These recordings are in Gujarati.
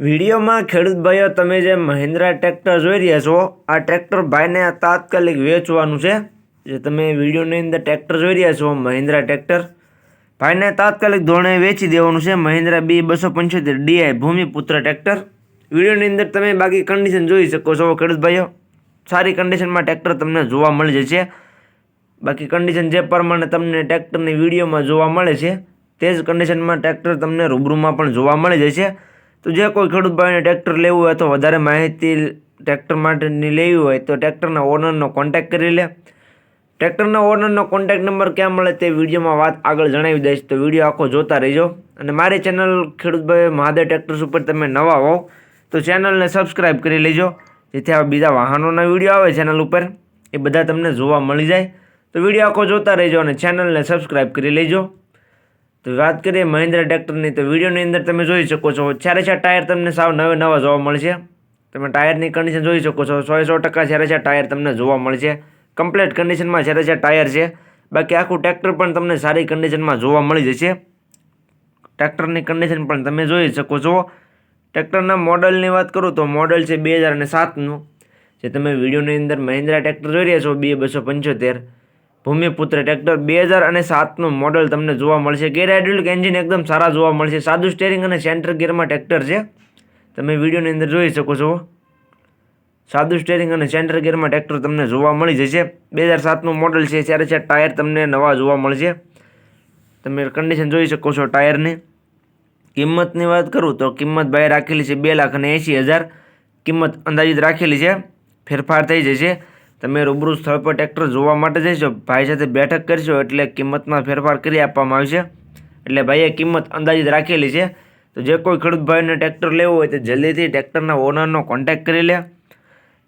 વિડીયોમાં ખેડૂત ભાઈઓ, તમે જે મહિન્દ્રા ટ્રેક્ટર જોઈ રહ્યા છો, આ ટ્રેક્ટર ભાઈને તાત્કાલિક વેચવાનું છે. જે તમે વિડીયોની અંદર ટ્રેક્ટર જોઈ રહ્યા છો, મહિન્દ્રા ટ્રેક્ટર, ભાઈને તાત્કાલિક ધોરણે વેચી દેવાનું છે મહિન્દ્રા બી બસો પંચોતેર ડીઆઈ ભૂમિપુત્ર ટ્રેક્ટર. વિડીયોની અંદર તમે બાકી કન્ડિશન જોઈ શકો છો, ખેડૂત ભાઈઓ. સારી કન્ડિશનમાં ટ્રેક્ટર તમને જોવા મળી જશે. બાકી કન્ડિશન જે પ્રમાણે તમને ટ્રેક્ટરની વિડીયોમાં જોવા મળે છે, તે જ કન્ડિશનમાં ટ્રેક્ટર તમને રૂબરૂમાં પણ જોવા મળી જશે. તો જે કોઈ ખેડૂત ભાઈને ટ્રેક્ટર લેવું હોય તો વધારે માહિતી ટ્રેક્ટર માટેની લેવી હોય તો ટ્રેક્ટરના ઓનરનો કોન્ટેક્ટ કરી લે. ટ્રેક્ટરના ઓનરનો કોન્ટેક્ટ નંબર ક્યાં મળે તે વિડીયોમાં વાત આગળ જણાવી દઈશ. તો વીડિયો આખો જોતા રહેજો. અને મારી ચેનલ ખેડૂતભાઈ મહાદેવ ટ્રેક્ટર્સ ઉપર તમે નવા હોવ તો ચેનલને સબસ્ક્રાઈબ કરી લેજો. જેથી આ બીજા વાહનોના વીડિયો આવે ચેનલ ઉપર. એ બધા તમને જોવા મળી જાય. તો વીડિયો આખો જોતા રહેજો અને ચેનલને સબસ્ક્રાઈબ કરી લેજો. તો વાત કરીએ મહિન્દ્રા ટ્રેક્ટરની, તો વિડીયોની અંદર તમે જોઈ શકો છો, જ્યારે છે ટાયર તમને સાવ નવે નવા જોવા મળશે, તમે ટાયરની કન્ડિશન જોઈ શકો છો સો સો ટકા જ્યારે ચાર ટાયર તમને જોવા મળશે કમ્પ્લીટ કન્ડિશનમાં જ્યારે ચાર ટાયર છે, બાકી આખું ટ્રેક્ટર પણ તમને સારી કન્ડિશનમાં જોવા મળી જશે. ટ્રેક્ટરની કન્ડિશન પણ તમે જોઈ શકો છો. ટ્રેક્ટરના મોડલની વાત કરું તો મોડલ છે બે હજાર અને સાતનું, જે તમે વિડીયોની અંદર મહિન્દ્રા ટ્રેક્ટર જોઈ રહ્યા છો, બે બસો પંચોતેર. ભૂમિપુત્ર ટ્રેક્ટર બે હજાર અને સાતનું મોડલ તમને જોવા મળશે. ગેર હાઇડ્રોલિક એન્જિન એકદમ સારા જોવા મળશે. સાદું સ્ટેરિંગ અને સેન્ટર ગિયરમાં ટ્રેક્ટર છે. તમે વિડીયોની અંદર જોઈ શકો છો. સાદું સ્ટેરિંગ અને સેન્ટર ગિયરમાં ટ્રેક્ટર તમને જોવા મળી જશે. બે હજાર સાતનું મોડલ છે. ત્યારે છે ટાયર તમને નવા જોવા મળશે. તમે કન્ડિશન જોઈ શકો છો ટાયરની. કિંમતની વાત કરું તો કિંમત ભાઈ રાખેલી છે બે લાખ અને એંશી હજાર. કિંમત અંદાજિત રાખેલી છે. ફેરફાર થઈ જશે. તમે રૂબરૂ સ્થળ પર ટ્રેક્ટર જોવા માટે જઈશો ભાઈ સાથે બેઠક કરશો એટલે કિંમતમાં ફેરફાર કરી આપવામાં આવશે. એટલે ભાઈએ કિંમત અંદાજિત રાખેલી છે. તો જે કોઈ ખેડૂત ભાઈને ટ્રેક્ટર લેવું હોય તો જલ્દીથી ટ્રેક્ટરના ઓનરનો કોન્ટેક્ટ કરી લે.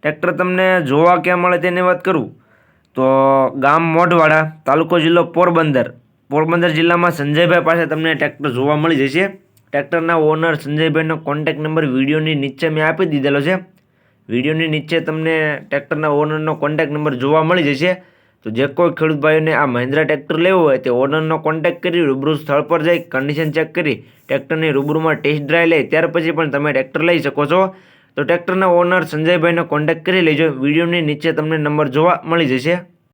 ટ્રેક્ટર તમને જોવા ક્યાં મળે તેની વાત કરું? તો ગામ મોઢવાડા, તાલુકો જિલ્લો પોરબંદર. પોરબંદર જિલ્લામાં સંજયભાઈ પાસે તમને ટ્રેક્ટર જોવા મળી જશે. ટ્રેક્ટરના ઓનર સંજયભાઈનો કોન્ટેક્ટ નંબર વિડીયોની નીચે મેં આપી દીધેલો છે. વિડીયોની નીચે તમને ટ્રેક્ટરના ઓનરનો કોન્ટેક્ટ નંબર જોવા મળી જશે. તો જે કોઈ ખેડૂત ભાઈઓને આ મહિન્દ્રા ટ્રેક્ટર લેવું હોય, તે ઓનરનો કોન્ટેક્ટ કરી રૂબરૂ સ્થળ પર જઈ કન્ડિશન ચેક કરી ટ્રેક્ટરની રૂબરૂમાં ટેસ્ટ ડ્રાઈવ લઈ ત્યાર પછી પણ તમે ટ્રેક્ટર લઈ શકો છો. તો ટ્રેક્ટરના ઓનર સંજયભાઈનો કોન્ટેક્ટ કરી લેજો. વિડીયોની નીચે તમને નંબર જોવા મળી જશે.